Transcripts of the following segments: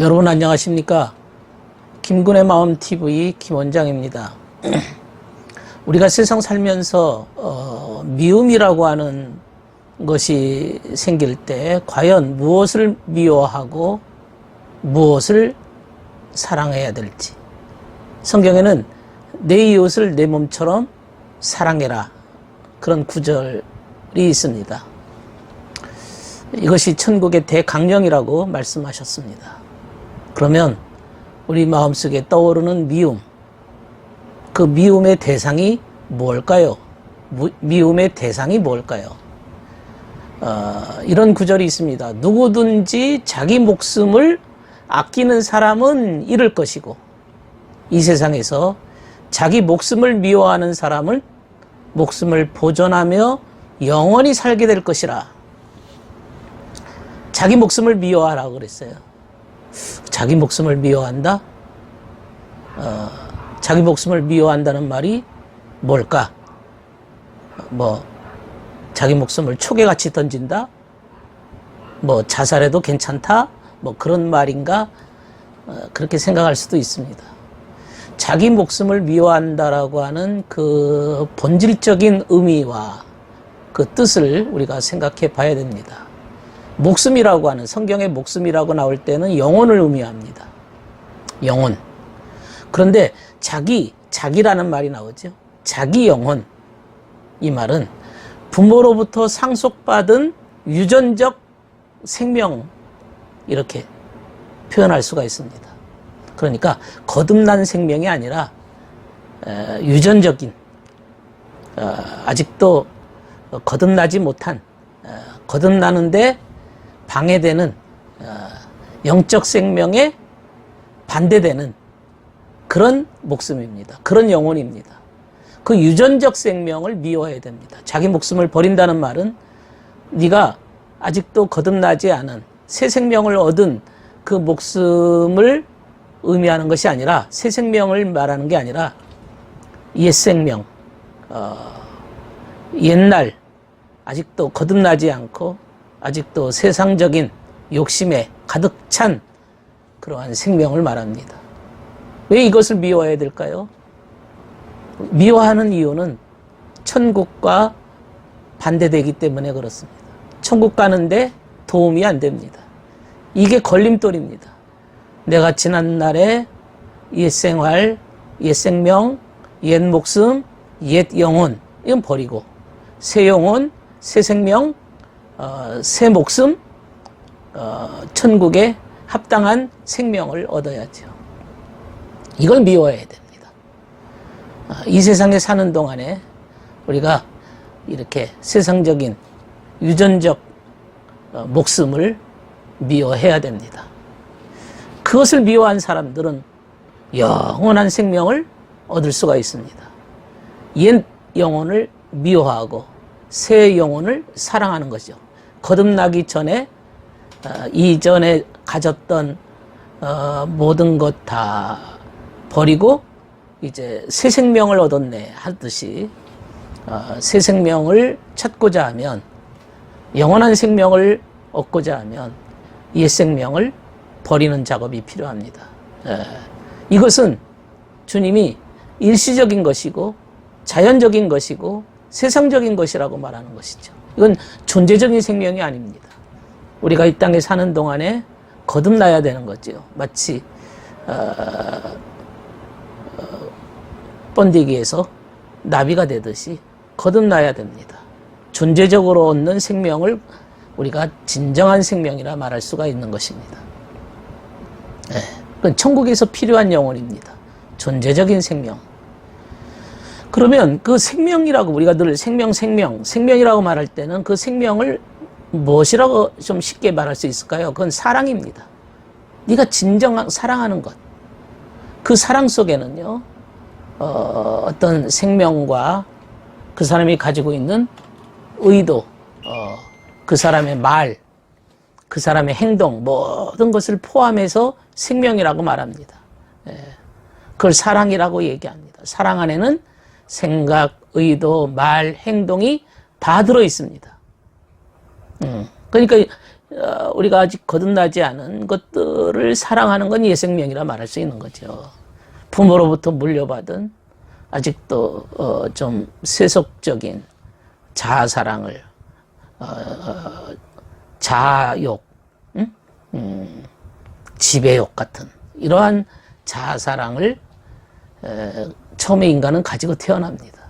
여러분 안녕하십니까? 김군의 마음 TV 김원장입니다. 우리가 세상 살면서 어, 미움이라고 하는 것이 생길 때 과연 무엇을 미워하고 무엇을 사랑해야 될지 성경에는 내 이웃을 내 몸처럼 사랑해라 그런 구절이 있습니다. 이것이 천국의 대강령이라고 말씀하셨습니다. 그러면 우리 마음속에 떠오르는 미움, 그 미움의 대상이 뭘까요? 무- 미움의 대상이 뭘까요? 어, 이런 구절이 있습니다. 누구든지 자기 목숨을 아끼는 사람은 잃을 것이고, 이 세상에서 자기 목숨을 미워하는 사람은 목숨을 보존하며 영원히 살게 될 것이라. 자기 목숨을 미워하라고 그랬어요. 자기 목숨을 미워한다? 어, 자기 목숨을 미워한다는 말이 뭘까? 뭐, 자기 목숨을 초계같이 던진다? 뭐, 자살해도 괜찮다? 뭐, 그런 말인가? 어, 그렇게 생각할 수도 있습니다. 자기 목숨을 미워한다라고 하는 그 본질적인 의미와 그 뜻을 우리가 생각해 봐야 됩니다. 목숨이라고 하는 성경의 목숨이라고 나올 때는 영혼을 의미합니다. 영혼. 그런데 자기, 자기라는 말이 나오죠. 자기 영혼. 이 말은 부모로부터 상속받은 유전적 생명 이렇게 표현할 수가 있습니다. 그러니까 거듭난 생명이 아니라 에, 유전적인 어, 아직도 거듭나지 못한 어, 거듭나는데 방해되는 어, 영적 생명에 반대되는 그런 목숨입니다. 그런 영혼입니다. 그 유전적 생명을 미워해야 됩니다. 자기 목숨을 버린다는 말은 네가 아직도 거듭나지 않은 새 생명을 얻은 그 목숨을 의미하는 것이 아니라 새 생명을 말하는 게 아니라 옛 생명, 어, 옛날 아직도 거듭나지 않고 아직도 세상적인 욕심에 가득 찬 그러한 생명을 말합니다. 왜 이것을 미워해야 될까요? 미워하는 이유는 천국과 반대되기 때문에 그렇습니다. 천국 가는데 도움이 안 됩니다. 이게 걸림돌입니다. 내가 지난 날에 옛 생활, 옛 생명, 옛 목숨, 옛 영혼, 이건 버리고, 새 영혼, 새 생명, 어, 새 목숨, 어, 천국에 합당한 생명을 얻어야죠. 이걸 미워해야 됩니다. 아, 이 세상에 사는 동안에 우리가 이렇게 세상적인 유전적 어, 목숨을 미워해야 됩니다. 그것을 미워한 사람들은 영원한 생명을 얻을 수가 있습니다. 옛 영혼을 미워하고 새 영혼을 사랑하는 것이죠. 거듭나기 전에 어, 이전에 가졌던 어, 모든 것 다 버리고 이제 새 생명을 얻었네 하듯이 어, 새 생명을 찾고자 하면 영원한 생명을 얻고자 하면 옛 생명을 버리는 작업이 필요합니다. 예. 이것은 주님이 일시적인 것이고 자연적인 것이고 세상적인 것이라고 말하는 것이죠. 이건 존재적인 생명이 아닙니다. 우리가 이 땅에 사는 동안에 거듭나야 되는 거죠. 마치 어, 어, 번데기에서 나비가 되듯이 거듭나야 됩니다. 존재적으로 얻는 생명을 우리가 진정한 생명이라 말할 수가 있는 것입니다. 예, 그건 천국에서 필요한 영혼입니다. 존재적인 생명. 그러면 그 생명이라고 우리가 늘 생명, 생명, 생명이라고 말할 때는 그 생명을 무엇이라고 좀 쉽게 말할 수 있을까요? 그건 사랑입니다. 네가 진정 사랑하는 것. 그 사랑 속에는요, 어, 어떤 생명과 그 사람이 가지고 있는 의도, 어, 그 사람의 말, 그 사람의 행동, 모든 것을 포함해서 생명이라고 말합니다. 예. 그걸 사랑이라고 얘기합니다. 사랑 안에는 생각, 의도, 말, 행동이 다 들어 있습니다. 음. 그러니까 어, 우리가 아직 거듭나지 않은 것들을 사랑하는 건 예생명이라 말할 수 있는 거죠. 부모로부터 물려받은 아직도 어, 좀 세속적인 자아사랑을 어, 어, 자아욕, 음? 음, 지배욕 같은 이러한 자아사랑을 에, 처음에 인간은 가지고 태어납니다.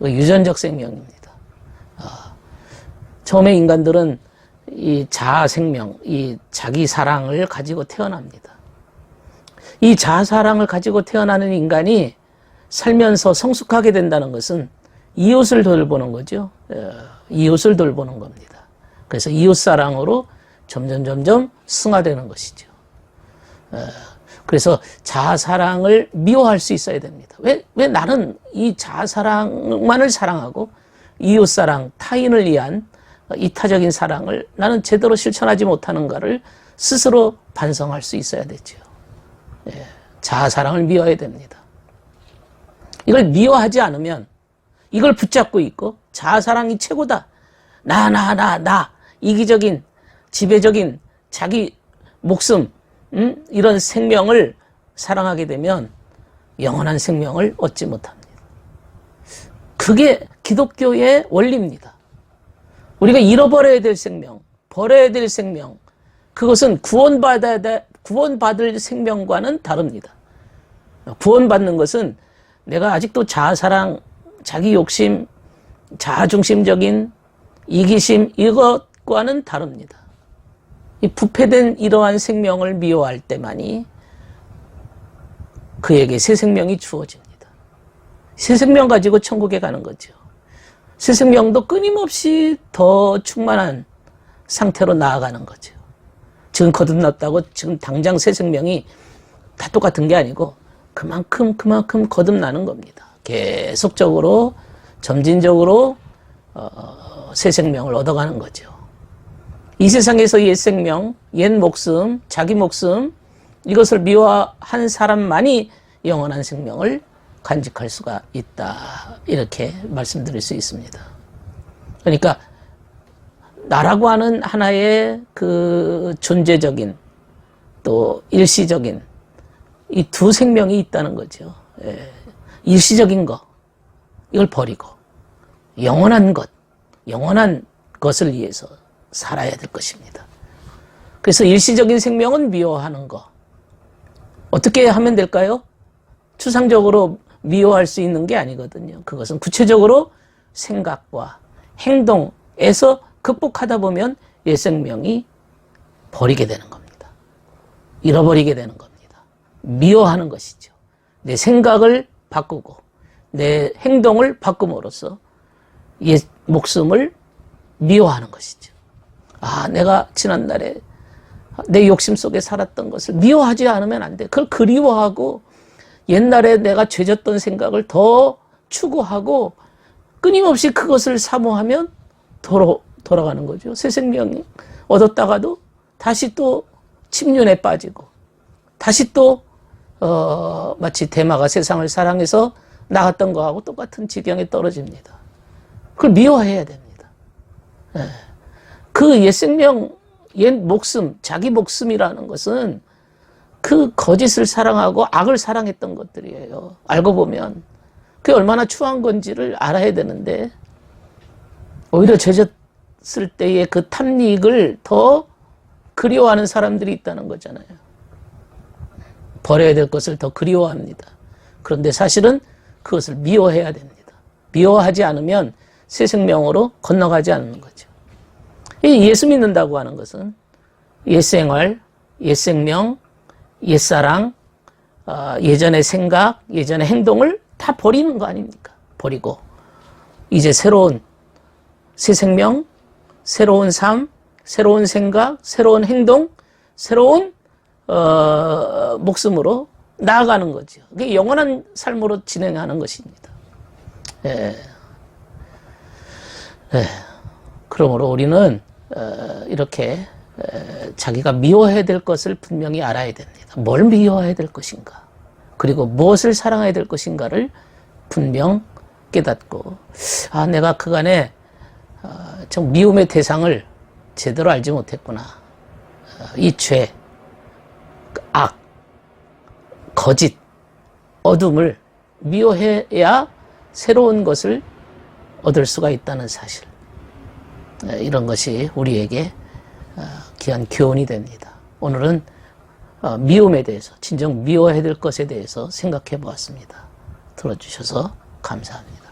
그 유전적 생명입니다. 아, 처음에 인간들은 이 자아 생명, 이 자기 사랑을 가지고 태어납니다. 이 자아 사랑을 가지고 태어나는 인간이 살면서 성숙하게 된다는 것은 이웃을 돌보는 거죠. 어, 이웃을 돌보는 겁니다. 그래서 이웃 사랑으로 점점 점점 승화되는 것이죠. 어, 그래서 자아 사랑을 미워할 수 있어야 됩니다. 왜, 왜 나는 이 자아 사랑만을 사랑하고 이웃 사랑, 타인을 위한 이타적인 사랑을 나는 제대로 실천하지 못하는가를 스스로 반성할 수 있어야 되죠. 예, 자아 사랑을 미워야 됩니다. 이걸 미워하지 않으면 이걸 붙잡고 있고 자아 사랑이 최고다. 나, 나, 나, 나. 이기적인, 지배적인 자기 목숨, 음? 이런 생명을 사랑하게 되면 영원한 생명을 얻지 못합니다. 그게 기독교의 원리입니다. 우리가 잃어버려야 될 생명, 버려야 될 생명, 그것은 구원받아야 돼, 구원받을 생명과는 다릅니다. 구원받는 것은 내가 아직도 자아사랑, 자기 욕심, 자아중심적인 이기심, 이것과는 다릅니다. 이 부패된 이러한 생명을 미워할 때만이 그에게 새 생명이 주어집니다. 새 생명 가지고 천국에 가는 거죠. 새 생명도 끊임없이 더 충만한 상태로 나아가는 거죠. 지금 거듭났다고 지금 당장 새 생명이 다 똑같은 게 아니고 그만큼 그만큼 거듭나는 겁니다. 계속적으로 점진적으로 어, 새 생명을 얻어가는 거죠. 이 세상에서 옛 생명, 옛 목숨, 자기 목숨 이것을 미워한 사람만이 영원한 생명을 간직할 수가 있다. 이렇게 말씀드릴 수 있습니다. 그러니까 나라고 하는 하나의 그 존재적인 또 일시적인 이 두 생명이 있다는 거죠. 예. 일시적인 거 이걸 버리고 영원한 것, 영원한 것을 위해서 살아야 될 것입니다. 그래서 일시적인 생명은 미워하는 거. 어떻게 하면 될까요? 추상적으로 미워할 수 있는 게 아니거든요. 그것은 구체적으로 생각과 행동에서 극복하다 보면 옛 생명이 버리게 되는 겁니다. 잃어버리게 되는 겁니다. 미워하는 것이죠. 내 생각을 바꾸고 내 행동을 바꿈으로써 옛 목숨을 미워하는 것이죠. 아, 내가 지난날에 내 욕심 속에 살았던 것을 미워하지 않으면 안 돼. 그걸 그리워하고 옛날에 내가 죄졌던 생각을 더 추구하고 끊임없이 그것을 사모하면 돌아, 돌아가는 거죠. 새 생명이 얻었다가도 다시 또 침륜에 빠지고 다시 또 어, 마치 대마가 세상을 사랑해서 나갔던 거하고 똑같은 지경에 떨어집니다. 그걸 미워해야 됩니다. 예. 그 옛 생명, 옛 목숨, 자기 목숨이라는 것은 그 거짓을 사랑하고 악을 사랑했던 것들이에요. 알고 보면. 그게 얼마나 추한 건지를 알아야 되는데, 오히려 죄졌을 때의 그 탐닉을 더 그리워하는 사람들이 있다는 거잖아요. 버려야 될 것을 더 그리워합니다. 그런데 사실은 그것을 미워해야 됩니다. 미워하지 않으면 새 생명으로 건너가지 않는 거죠. 이 예수 믿는다고 하는 것은 옛생활, 옛생명, 옛사랑, 어, 예전의 생각, 예전의 행동을 다 버리는 거 아닙니까? 버리고 이제 새로운 새 생명, 새로운 삶, 새로운 생각, 새로운 행동, 새로운 어, 목숨으로 나아가는 거죠. 그게 영원한 삶으로 진행하는 것입니다. 예. 예. 그러므로 우리는 어, 이렇게 자기가 미워해야 될 것을 분명히 알아야 됩니다. 뭘 미워해야 될 것인가? 그리고 무엇을 사랑해야 될 것인가를 분명 깨닫고, 아, 내가 그간에 어, 좀 미움의 대상을 제대로 알지 못했구나. 이 죄, 악, 거짓, 어둠을 미워해야 새로운 것을 얻을 수가 있다는 사실. 에, 이런 것이 우리에게 어, 귀한 교훈이 됩니다. 오늘은 어, 미움에 대해서, 진정 미워해야 될 것에 대해서 생각해 보았습니다. 들어주셔서 감사합니다.